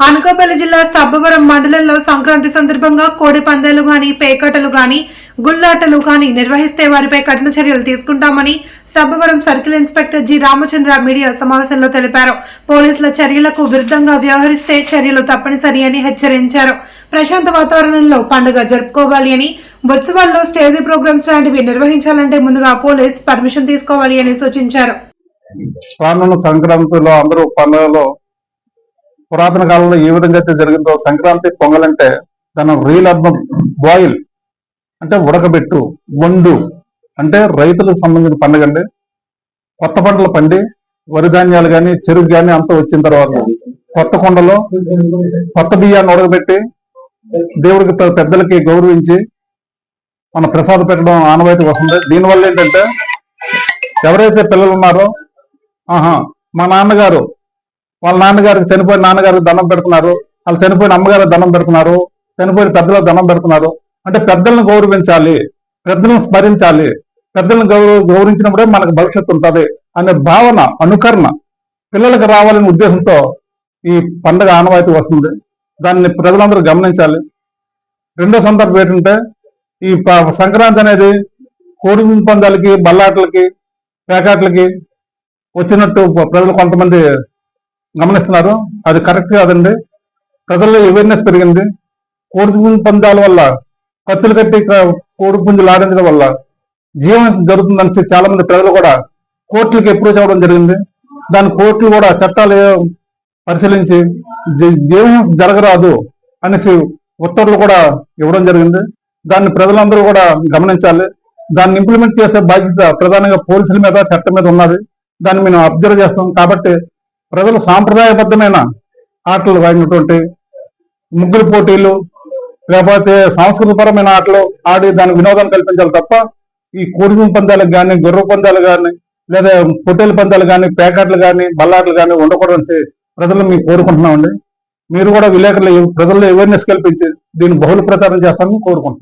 అనకాపల్లి జిల్లా సబ్బవరం మండలంలో సంక్రాంతి సందర్భంగా కోడి పందాలు గాని పేకటలు గాని గుల్లాటలు గాని నిర్వహిస్తే వారిపై కఠిన చర్యలు తీసుకుంటామని Sabbavaram circle inspector G Ramachandra media సమావేశంలో తెలిపారు. పోలీసుల చర్యలకు విరుద్ధంగా వ్యవహరిస్తే చర్యలు తప్పనిసరి అని హెచ్చరించారు. ప్రశాంత వాతావరణంలో పండుగ జరుపుకోవాలి అని ఉత్సవాల్లో స్టేజీ ప్రోగ్రామ్స్ లాంటివి నిర్వహించాలంటే ముందుగా పోలీస్ పర్మిషన్ తీసుకోవాలి అని సూచించారు. సంక్రాంతిలో అందరూ పండుగలో పురాతన కాలంలో ఏ విధంగా అయితే జరిగిందో సంక్రాంతి పొంగలంటే దాని రియల్ అర్థం బాయిల్ అంటే ఉడకబెట్టు వండు. అంటే రైతులకు సంబంధించిన పండుగ అండి. కొత్త పంటలు పండి వరి ధాన్యాలు కానీ చెరుకు కానీ అంతా వచ్చిన తర్వాత కొత్త కొండలో కొత్త బియ్యాన్ని ఉడకబెట్టి దేవుడికి పెద్దలకి గౌరవించి మన ప్రసాదం పెట్టడం ఆనవాయితీ వస్తుంది. దీనివల్ల ఏంటంటే ఎవరైతే పిల్లలు ఉన్నారో ఆహా మా నాన్నగారు వాళ్ళ నాన్నగారికి చనిపోయిన నాన్నగారికి దండం పెడుతున్నారు. వాళ్ళు చనిపోయిన అమ్మగారికి దండం పెడుతున్నారు. చనిపోయిన పెద్దలకు దండం పెడుతున్నారు. అంటే పెద్దలను గౌరవించాలి. పెద్దలను స్మరించాలి. పెద్దలను గౌరవ గౌరవించినప్పుడే మనకు భవిష్యత్తు ఉంటుంది అనే భావన అనుకరణ పిల్లలకు రావాలనే ఉద్దేశంతో ఈ పండగ ఆనవాయితీ వస్తుంది. దాన్ని ప్రజలందరూ గమనించాలి. రెండో సందర్భం ఏంటంటే ఈ సంక్రాంతి అనేది కోడి పందాలకి బల్లాటలకి పేకాట్లకి వచ్చినట్టు ప్రజలు కొంతమంది గమనిస్తున్నారు. అది కరెక్ట్ కాదండి ప్రజల్లో అవేర్నెస్ పెరిగింది. కోడి పందాల వల్ల కత్తులు కట్టి క- కోడి పుంజులు ఆడించడం వల్ల జీవనం జరుగుతుందని చాలా మంది ప్రజలు కూడా కోర్టులకు అప్రోచ్ అవ్వడం జరిగింది. దాని కోర్టులు కూడా చట్టాలు పరిశీలించి జీ- జరగరాదు అనేసి ఉత్తర్వులు కూడా ఇవ్వడం జరిగింది. దాన్ని ప్రజలందరూ కూడా గమనించాలి. దాన్ని ఇంప్లిమెంట్ చేసే బాధ్యత ప్రధానంగా పోలీసుల మీద చట్టం మీద ఉన్నది. దాన్ని మేము అబ్జర్వ్ చేస్తాం. కాబట్టి ప్రజలు సాంప్రదాయబద్ధమైన ఆటలు ఆడినటువంటి ముగ్గురు పోటీలు లేకపోతే సాంస్కృతికపరమైన ఆటలు ఆడి దానికి వినోదం కల్పించాలి తప్ప ఈ కోడి పందాలకు కానీ గుర్ర పందాలు కానీ లేదా పొట్టేలు పందాలు కానీ పేకాట్లు కానీ బల్లాట్లు కానీ ఉండకూడదని ప్రజలు మేము కోరుకుంటున్నామండి. మీరు కూడా విలేకరులు ప్రజల్లో అవేర్నెస్ కల్పించి దీన్ని బహుళ ప్రచారం చేస్తారని కోరుకుంటున్నాం.